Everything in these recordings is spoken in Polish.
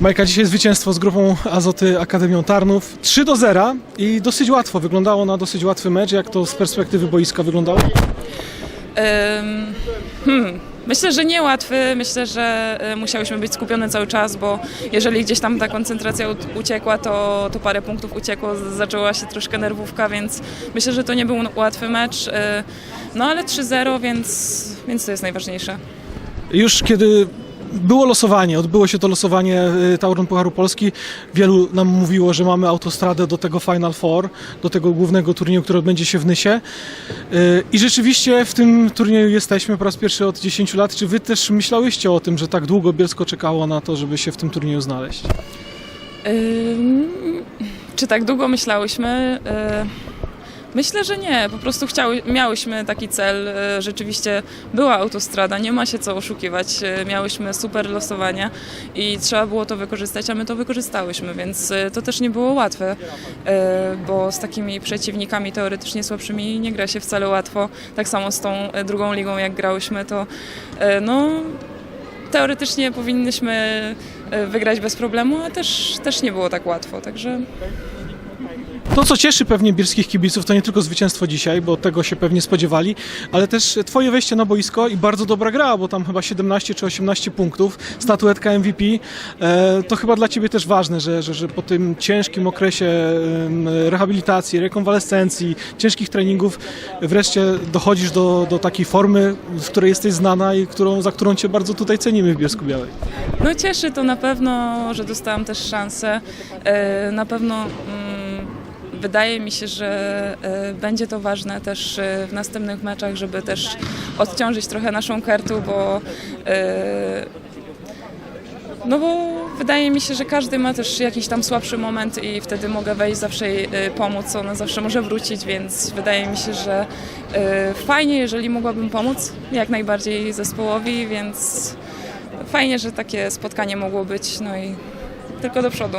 Majka, dzisiaj zwycięstwo z grupą Azoty Akademią Tarnów. 3 do 0 i dosyć łatwo. Wyglądało na dosyć łatwy mecz. Jak to z perspektywy boiska wyglądało? Ym, hmm, myślę, że niełatwy. Myślę, że y, musiałyśmy być skupione cały czas, bo jeżeli gdzieś tam ta koncentracja uciekła, to, to parę punktów uciekło, zaczęła się troszkę nerwówka, więc myślę, że to nie był łatwy mecz. y, No ale 3-0, więc, więc to jest najważniejsze. Już kiedy było losowanie, odbyło się to losowanie y, Tauron Pucharu Polski, wielu nam mówiło, że mamy autostradę do tego Final Four, do tego głównego turnieju, który odbędzie się w Nysie. Y, I rzeczywiście w tym turnieju jesteśmy po raz pierwszy od 10 lat. Czy wy też myślałyście o tym, że tak długo Bielsko czekało na to, żeby się w tym turnieju znaleźć? Czy tak długo myślałyśmy? Y, Myślę, że nie. Po prostu chciały, miałyśmy taki cel. y, Rzeczywiście była autostrada, nie ma się co oszukiwać. Y, Miałyśmy super losowania i trzeba było to wykorzystać, a my to wykorzystałyśmy, więc y, to też nie było łatwe, bo z takimi przeciwnikami teoretycznie słabszymi nie gra się wcale łatwo. Tak samo z tą drugą ligą, jak grałyśmy, to no, teoretycznie powinnyśmy wygrać bez problemu, a też, też nie było tak łatwo, także To, co cieszy pewnie bielskich kibiców, to nie tylko zwycięstwo dzisiaj, bo tego się pewnie spodziewali, ale też twoje wejście na boisko i bardzo dobra gra, bo tam chyba 17 czy 18 punktów, statuetka MVP. E, to chyba dla ciebie też ważne, że, że, że po tym ciężkim okresie rehabilitacji, rekonwalescencji, ciężkich treningów wreszcie dochodzisz do, do takiej formy, z której jesteś znana i którą, za którą cię bardzo tutaj cenimy w Bielsku Białej. no cieszy to na pewno, że dostałam też szansę. E, Na pewno mm, wydaje mi się, że e, będzie to ważne też e, w następnych meczach, żeby też odciążyć trochę naszą kartę, bo e, no bo wydaje mi się, że każdy ma też jakiś tam słabszy moment i wtedy mogę wejść zawsze jej pomóc, ona zawsze może wrócić, więc wydaje mi się, że fajnie, jeżeli mogłabym pomóc jak najbardziej zespołowi, więc fajnie, że takie spotkanie mogło być, no i tylko do przodu.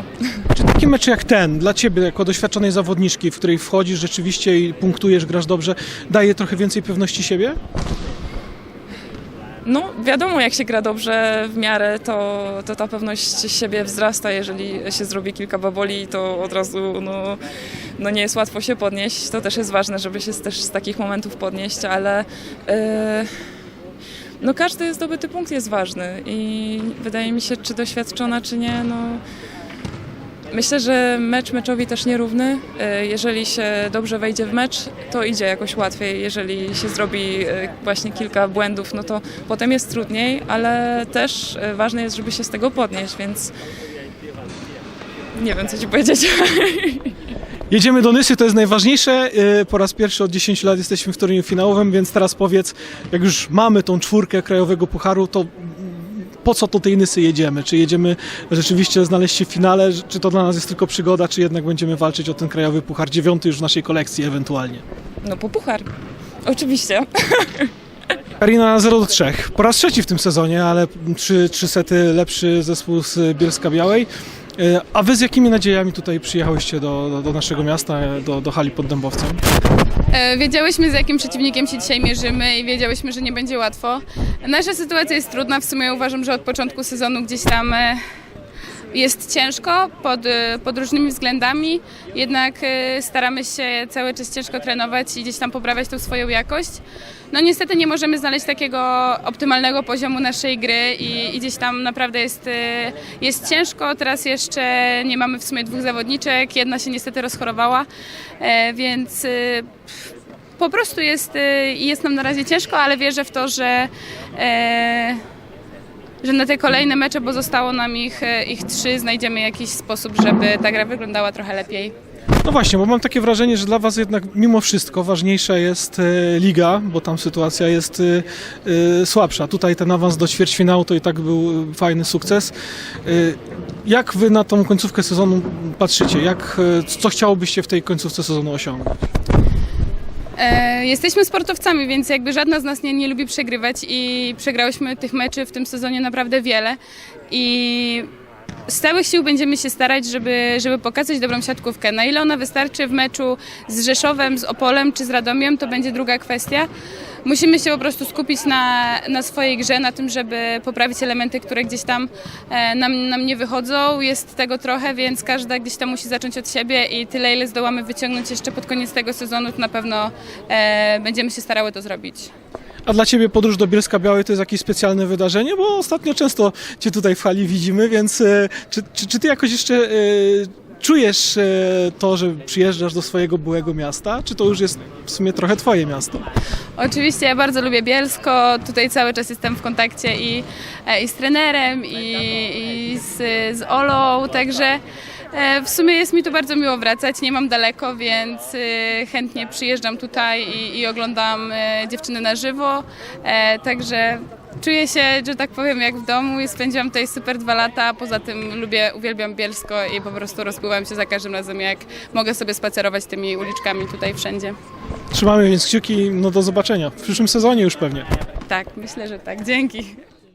Czy taki mecz jak ten, dla ciebie, jako doświadczonej zawodniczki, w której wchodzisz rzeczywiście i punktujesz, grasz dobrze, daje trochę więcej pewności siebie? No, wiadomo, jak się gra dobrze w miarę, to, to ta pewność siebie wzrasta. Jeżeli się zrobi kilka baboli, to od razu no, no nie jest łatwo się podnieść. To też jest ważne, żeby się z- też z takich momentów podnieść, ale e, no, każdy zdobyty punkt jest ważny i wydaje mi się, czy doświadczona, czy nie, no. Myślę, że mecz meczowi też nierówny. E, Jeżeli się dobrze wejdzie w mecz, to idzie jakoś łatwiej. Jeżeli się zrobi e, właśnie kilka błędów, no to potem jest trudniej, ale też e, ważne jest, żeby się z tego podnieść, więc nie wiem, co ci powiedzieć. Jedziemy do Nysy, to jest najważniejsze. Yy, Po raz pierwszy od 10 lat jesteśmy w turnieju finałowym, więc teraz powiedz, jak już mamy tą czwórkę Krajowego Pucharu, to po co do tej Nysy jedziemy? Czy jedziemy rzeczywiście znaleźć się w finale, czy to dla nas jest tylko przygoda, czy jednak będziemy walczyć o ten Krajowy Puchar, dziewiąty już w naszej kolekcji ewentualnie? No po puchar. Oczywiście. Karina 0 do 3. Po raz trzeci w tym sezonie, ale trzy, trzy sety lepszy zespół z Bielska Białej. Yy, A wy z jakimi nadziejami tutaj przyjechałyście do, do, do naszego miasta, do, do hali pod Dębowcem? E, Wiedziałyśmy, z jakim przeciwnikiem się dzisiaj mierzymy i wiedziałyśmy, że nie będzie łatwo. Nasza sytuacja jest trudna. W sumie uważam, że od początku sezonu gdzieś tam e, jest ciężko pod, e, pod różnymi względami, jednak e, staramy się cały czas ciężko trenować i gdzieś tam poprawiać tą swoją jakość. No niestety nie możemy znaleźć takiego optymalnego poziomu naszej gry i, i gdzieś tam naprawdę jest, e, jest ciężko. Teraz jeszcze nie mamy w sumie dwóch zawodniczek, jedna się niestety rozchorowała, e, więc po prostu jest, y, jest nam na razie ciężko, ale wierzę w to, że, e, że na te kolejne mecze, bo zostało nam ich, e, ich trzy, znajdziemy jakiś sposób, żeby ta gra wyglądała trochę lepiej. No właśnie, bo mam takie wrażenie, że dla Was jednak mimo wszystko ważniejsza jest e, liga, bo tam sytuacja jest e, słabsza. Tutaj ten awans do ćwierćfinału to i tak był fajny sukces. Jak Wy na tą końcówkę sezonu patrzycie? Jak, co chciałobyście w tej końcówce sezonu osiągnąć? E, jesteśmy sportowcami, więc jakby żadna z nas nie, nie lubi przegrywać i przegrałyśmy tych meczy w tym sezonie naprawdę wiele. I z całych sił będziemy się starać, żeby, żeby pokazać dobrą siatkówkę. Na ile ona wystarczy w meczu z Rzeszowem, z Opolem czy z Radomiem, to będzie druga kwestia, musimy się po prostu skupić na, na swojej grze, na tym, żeby poprawić elementy, które gdzieś tam e, nam, nam nie wychodzą. Jest tego trochę, więc każda gdzieś tam musi zacząć od siebie i tyle, ile zdołamy wyciągnąć jeszcze pod koniec tego sezonu, to na pewno e, będziemy się starały to zrobić. A dla Ciebie podróż do Bielska Białej to jest jakieś specjalne wydarzenie? Bo ostatnio często Cię tutaj w hali widzimy, więc e, czy, czy, czy Ty jakoś jeszcze e, czujesz e, to, że przyjeżdżasz do swojego byłego miasta? Czy to już jest w sumie trochę Twoje miasto? Oczywiście ja bardzo lubię Bielsko, tutaj cały czas jestem w kontakcie i, i z trenerem, i, i z, z Olą, także w sumie jest mi tu bardzo miło wracać, nie mam daleko, więc e, chętnie przyjeżdżam tutaj i, i oglądam e, dziewczyny na żywo, e, także czuję się, że tak powiem, jak w domu i spędziłam tutaj super dwa lata, poza tym lubię, uwielbiam Bielsko i po prostu rozpływam się za każdym razem, jak mogę sobie spacerować tymi uliczkami tutaj wszędzie. Trzymamy więc kciuki, no do zobaczenia w przyszłym sezonie już pewnie. Tak, myślę, że tak. Dzięki.